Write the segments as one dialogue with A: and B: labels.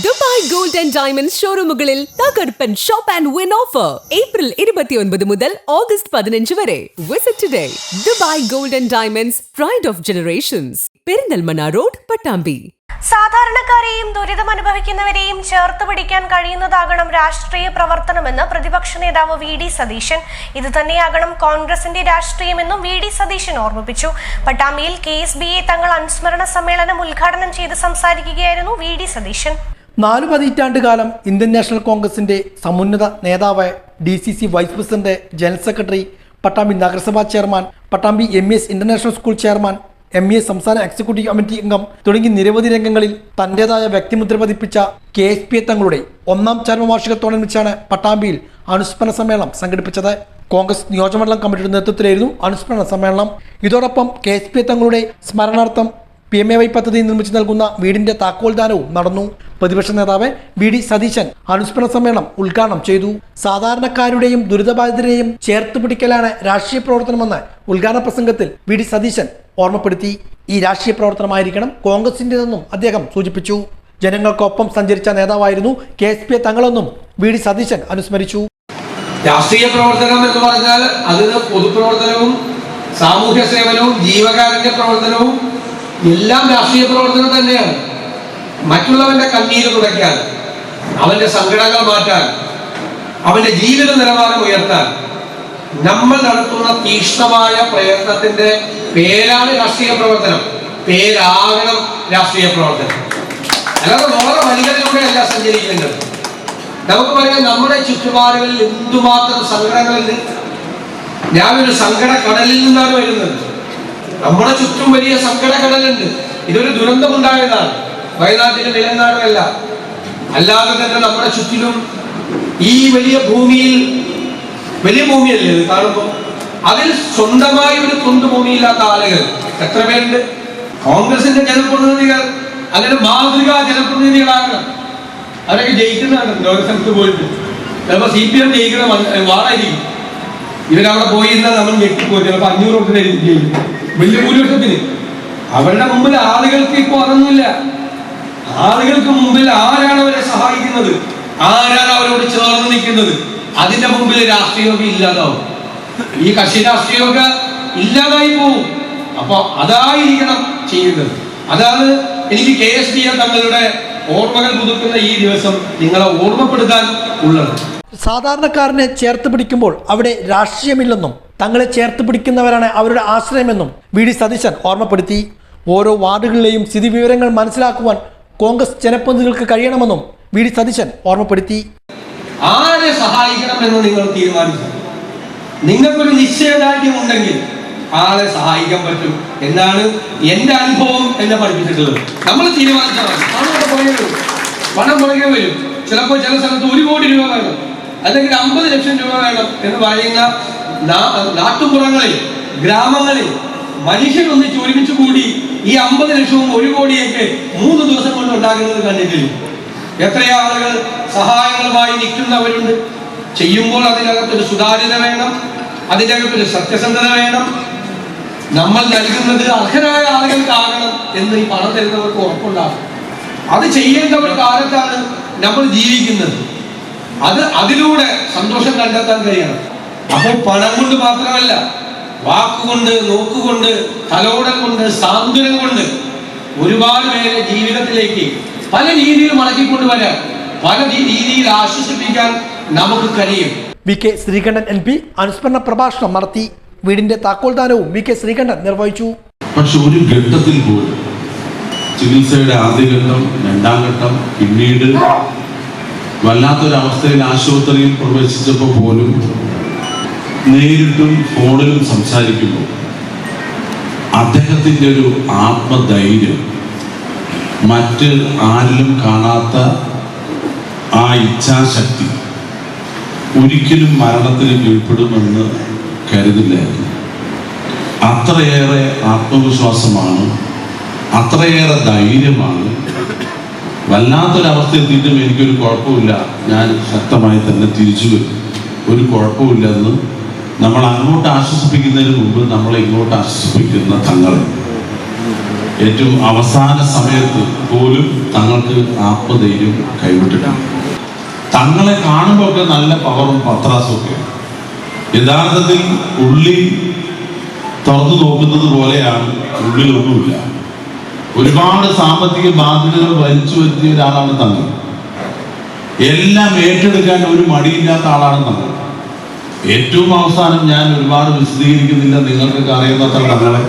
A: Dubai gold and diamond ഷോറൂമുകളിൽ തകർപ്പൻ shop and win offer. April ഇരുപത്തിയൊൻപത് മുതൽ ഓഗസ്റ്റ് പതിനഞ്ച് വരെ. Visit today Dubai gold and diamonds pride of generations Perinthalmanna road Pattambi.
B: സാധാരണക്കാരെയും ദുരിതം അനുഭവിക്കുന്നവരെയും ചേർത്ത് പിടിക്കാൻ കഴിയുന്നതാകണം രാഷ്ട്രീയ പ്രവർത്തനമെന്ന് പ്രതിപക്ഷ നേതാവ് വി ഡി സതീശൻ. ഇത് തന്നെയാകണം കോൺഗ്രസിന്റെ രാഷ്ട്രീയമെന്നും വി ഡി സതീശൻ ഓർമ്മിപ്പിച്ചു. പട്ടാമ്പിയിൽ K S B A Thangal അനുസ്മരണ സമ്മേളനം ഉദ്ഘാടനം ചെയ്ത് സംസാരിക്കുകയായിരുന്നു വി ഡി സതീശൻ.
C: നാലു പതിറ്റാണ്ട് കാലം ഇന്ത്യൻ നാഷണൽ കോൺഗ്രസിന്റെ സമുന്നത നേതാവ് D C C vice president general secretary Pattambi നഗരസഭാ chairman Pattambi M S international school chairman M A സംസ്ഥാന എക്സിക്യൂട്ടീവ് കമ്മിറ്റി അംഗം തുടങ്ങി നിരവധി രംഗങ്ങളിൽ തന്റേതായ വ്യക്തിമുദ്ര പതിപ്പിച്ച കെ എസ് പി തങ്ങളുടെ ഒന്നാം ചരമവാർഷികത്തോടനുബന്ധിച്ചാണ് പട്ടാമ്പിയിൽ അനുസ്മരണ സമ്മേളനം സംഘടിപ്പിച്ചത്. കോൺഗ്രസ് നിയോജകമണ്ഡലം കമ്മിറ്റിയുടെ നേതൃത്വത്തിലായിരുന്നു അനുസ്മരണ സമ്മേളനം. ഇതോടൊപ്പം കെ എസ് പി തങ്ങളുടെ സ്മരണാർത്ഥം പി എം എ വൈ പദ്ധതി നിർമ്മിച്ചു നൽകുന്ന വീടിന്റെ താക്കോൽദാനവും നടന്നു. പ്രതിപക്ഷ നേതാവ് വി ഡി സതീശൻ അനുസ്മരണ സമ്മേളനം ഉദ്ഘാടനം ചെയ്തു. സാധാരണക്കാരുടെയും ദുരിതബാധിതരെയും ചേർത്ത് പിടിക്കലാണ് രാഷ്ട്രീയ പ്രവർത്തനമെന്ന് ഉദ്ഘാടന പ്രസംഗത്തിൽ വി ഡി സതീശൻ ഓർമ്മപ്പെടുത്തി. ഈ രാഷ്ട്രീയ പ്രവർത്തനമായിരിക്കണം കോൺഗ്രസിന്റേതെന്നും അദ്ദേഹം സൂചിപ്പിച്ചു. ജനങ്ങൾക്കൊപ്പം സഞ്ചരിച്ച നേതാവായിരുന്നു കെ എസ് പി തങ്ങളെന്നും വി ഡി സതീശൻ അനുസ്മരിച്ചു.
D: രാഷ്ട്രീയ പ്രവർത്തനം എന്ന് പറഞ്ഞാൽ അതിന് പൊതുപ്രവർത്തനവും സാമൂഹ്യ സേവനവും ജീവകാരുണ്യ പ്രവർത്തനവും എല്ലാം രാഷ്ട്രീയ പ്രവർത്തനം തന്നെയാണ്. മറ്റുള്ളവന്റെ കണ്ണീര് തുടയ്ക്കാൻ അവന്റെ സങ്കടങ്ങൾ മാറ്റാൻ അവന്റെ ജീവിത നിലവാരം ഉയർത്താൻ നമ്മൾ നടത്തുന്ന തീക്ഷ്ണമായ പ്രയത്നത്തിന്റെ പേരാണ് രാഷ്ട്രീയ പ്രവർത്തനം. പേരാകണം രാഷ്ട്രീയ പ്രവർത്തനം. അല്ലാതെ വേറെ വഴികളിലൂടെയല്ല സഞ്ചരിക്കേണ്ടത് നമുക്ക് പറയാം നമ്മുടെ ചുറ്റുപാടുകളിൽ എന്തുമാത്രം സങ്കടങ്ങളുണ്ട്? ഞാനൊരു സങ്കട കടലിൽ നിന്നാണ് വരുന്നത്. നമ്മുടെ ചുറ്റും വലിയ സങ്കട കടലുണ്ട് ഇതൊരു ദുരന്തമുണ്ടായതാണ്. വയനാട്ടിലെ നിലനാടുമല്ല അല്ലാതെ തന്നെ നമ്മുടെ ചുറ്റിലും ഈ വലിയ ഭൂമിയിൽ വലിയ ഭൂമിയല്ലേ ഇത് അതിൽ സ്വന്തമായി ഒരു തുണ്ട് ഭൂമിയില്ലാത്ത ആളുകൾ. എത്ര പേരുണ്ട്? കോൺഗ്രസിന്റെ ജനപ്രതിനിധികൾ അങ്ങനെ മാതൃകാ ജനപ്രതിനിധികളാണ്. അവരൊക്കെ ജയിക്കുന്നതാണ്. ലോകസ്ഥലത്ത് പോയിട്ട്. ചിലപ്പോൾ സി പി എം ജയിക്കുന്ന മണ്ണ് വാടായിരിക്കും ഇവരവിടെ പോയി എന്നാൽ നമ്മൾ ഞെട്ടിപ്പോയി ചിലപ്പോൾ അഞ്ഞൂറ് വോട്ടിനായിരിക്കും ജയിക്കും വലിയ ഭൂരിപക്ഷത്തിന്. അവരുടെ മുമ്പിൽ ആളുകൾക്ക് ഇപ്പോൾ അതൊന്നുമില്ല. ആളുകൾക്ക് മുമ്പിൽ ആരാണ് അവരെ സഹായിക്കുന്നത്? ആരാണ് അവരോട് ചേർന്ന് നിൽക്കുന്നത്? അതിന്റെ മുമ്പിൽ രാഷ്ട്രീയമൊക്കെ ഇല്ലാതാവും. ഈ കക്ഷി രാഷ്ട്രീയമൊക്കെ ഇല്ലാതായി പോവും. അപ്പൊ അതായിരിക്കണം ചെയ്യുന്നത്. അതാണ് എനിക്ക് കെ എസ് ഡി എ തങ്ങളുടെ ഓർമ്മകൾ പുതുക്കുന്ന ഈ ദിവസം നിങ്ങളെ ഓർമ്മപ്പെടുത്താൻ ഉള്ളത്.
C: സാധാരണക്കാരനെ ചേർത്ത് പിടിക്കുമ്പോൾ അവിടെ രാഷ്ട്രീയമില്ലെന്നും തങ്ങളെ ചേർത്ത് പിടിക്കുന്നവരാണ് അവരുടെ ആശ്രയമെന്നും വി ഡി സതീശൻ ഓർമ്മപ്പെടുത്തി. ഓരോ വാർഡുകളിലെയും സ്ഥിതിവിവരങ്ങൾ മനസ്സിലാക്കുവാൻ കോൺഗ്രസ് ജനപ്രതിനിധികൾക്ക് കഴിയണമെന്നും വി ഡി സതീശൻ ഓർമ്മപ്പെടുത്തി.
D: ആരെ സഹായിക്കണമെന്ന് നിങ്ങൾ തീരുമാനിച്ചു? നിങ്ങൾക്കൊരു നിശ്ചയദാർഢ്യം ഉണ്ടെങ്കിൽ ആളെ സഹായിക്കാൻ പറ്റും? എന്നാണ് എന്റെ അനുഭവം എന്നെ പഠിപ്പിച്ചിട്ടുള്ളത്. നമ്മൾ തീരുമാനിച്ചാൽ പണം പുറകെ വരും. ചിലപ്പോൾ ചില സ്ഥലത്ത് ഒരു കോടി രൂപ വേണം. അല്ലെങ്കിൽ അമ്പത് ലക്ഷം രൂപ വേണം എന്ന് പറയുന്ന നാട്ടുപുറങ്ങളിൽ ഗ്രാമങ്ങളിൽ മനുഷ്യരൊന്നിച്ച് ഒരുമിച്ച് കൂടി ഈ അമ്പത് ലക്ഷവും ഒരു കോടിയൊക്കെ മൂന്ന് ദിവസം കൊണ്ട് ഉണ്ടാകുന്നത് കണ്ടിട്ടില്ല? എത്രയോ ആളുകൾ സഹായങ്ങളുമായി നിൽക്കുന്നവരുണ്ട്? ചെയ്യുമ്പോൾ അതിനകത്തൊരു സുതാര്യത വേണം അതിന്റെ അകത്തൊരു സത്യസന്ധത വേണം. നമ്മൾ നൽകുന്നത് അർഹരായ ആളുകൾക്കാകണം എന്ന് ഈ പണം തരുന്നവർക്ക് ഉറപ്പുണ്ടാകും അത് ചെയ്യേണ്ട ഒരു കാലത്താണ് നമ്മൾ ജീവിക്കുന്നത്. അത് അതിലൂടെ സന്തോഷം കണ്ടെത്താൻ കഴിയണം. അപ്പോൾ പണം കൊണ്ട് മാത്രമല്ല വാക്കുകൊണ്ട് നോക്കുകൊണ്ട് തലോടം കൊണ്ട് സാന്ത്വനം കൊണ്ട് ഒരുപാട് പേരെ ജീവിതത്തിലേക്ക് പല രീതിയിൽ മടക്കിക്കൊണ്ടുവരാൻ പല രീതിയിൽ ആശ്വസിപ്പിക്കാൻ നമുക്ക് കഴിയും.
C: V K Sreekandan M P അനുസ്മരണ പ്രഭാഷണം നടത്തി. വീടിന്റെ താക്കോൽദാനവും വി കെ ശ്രീകണ്ഠൻ നിർവഹിച്ചു.
E: പക്ഷെ ഒരു ഘട്ടത്തിൽ പോലും ചികിത്സയുടെ ആദ്യഘട്ടം രണ്ടാം ഘട്ടം പിന്നീട് വല്ലാത്തൊരവസ്ഥയിൽ ആശുപത്രിയിൽ പ്രവേശിച്ചപ്പോൾ പോലും നേരിട്ടും ഫോണിലും സംസാരിക്കുമ്പോൾ അദ്ദേഹത്തിന്റെ ഒരു ആത്മധൈര്യം മറ്റ് ആരിലും കാണാത്ത ആ ഇച്ഛാശക്തി ഒരിക്കലും മരണത്തിന് കീഴ്പ്പെടുമെന്ന് കരുതില്ലായിരുന്നു. അത്രയേറെ ആത്മവിശ്വാസമാണ് അത്രയേറെ ധൈര്യമാണ്. വല്ലാത്തൊരവസ്ഥ എത്തിയിട്ടും എനിക്കൊരു കുഴപ്പമില്ല. ഞാൻ ശക്തമായി തന്നെ തിരിച്ചു വരും. ഒരു കുഴപ്പമില്ലെന്ന് നമ്മൾ അങ്ങോട്ട് ആശ്വസിപ്പിക്കുന്നതിന് മുമ്പ് നമ്മൾ ഇങ്ങോട്ട് ആശ്വസിപ്പിക്കുന്ന തങ്ങൾ ഏറ്റവും അവസാന സമയത്ത് പോലും തങ്ങൾക്ക് ആത്മധൈര്യം കൈവിട്ടിട്ടുണ്ട് തങ്ങളെ കാണുമ്പോൾ ഒക്കെ നല്ല പവറും പത്രാസും ഒക്കെ. യഥാർത്ഥത്തിൽ ഉള്ളി തുറന്നു നോക്കുന്നത് പോലെയാണ് ഉള്ളിലൊന്നുമില്ല. ഒരുപാട് സാമ്പത്തിക ബാധ്യതകൾ വലിച്ചു വരുത്തിയ ഒരാളാണ് തങ്ങൾ. എല്ലാം ഏറ്റെടുക്കാൻ ഒരു മടിയില്ലാത്ത ആളാണ് തങ്ങൾ. ഏറ്റവും അവസാനം ഞാൻ ഒരുപാട് വിശദീകരിക്കുന്നില്ല. നിങ്ങൾക്ക് അറിയുന്നത്ര കഥകളെ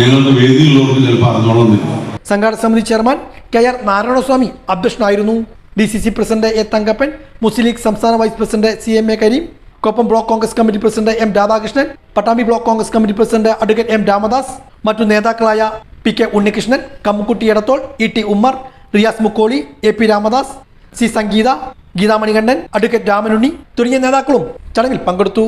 E: ഞങ്ങളുടെ വേദിയിലുള്ളവർക്ക് ചിലപ്പോൾ അറിഞ്ഞോളുന്നില്ല
C: സംഘാടക സമിതി ചെയർമാൻ കെ ആർ നാരായണസ്വാമി അധ്യക്ഷനായിരുന്നു. D C C president A Thankappan Muslim League സംസ്ഥാന vice president C M A Kareem Koppam block Congress committee president M Radhakrishnan Pattambi block Congress committee president advocate M Ramadas മറ്റു നേതാക്കളായ P K Unnikrishnan Kammukutty Edathol E T Ummer Riyas Mukkoli A P Ramadas C Sangeetha Geetha Manikandan advocate Ramanunni തുടങ്ങിയ നേതാക്കളും ചടങ്ങിൽ പങ്കെടുത്തു.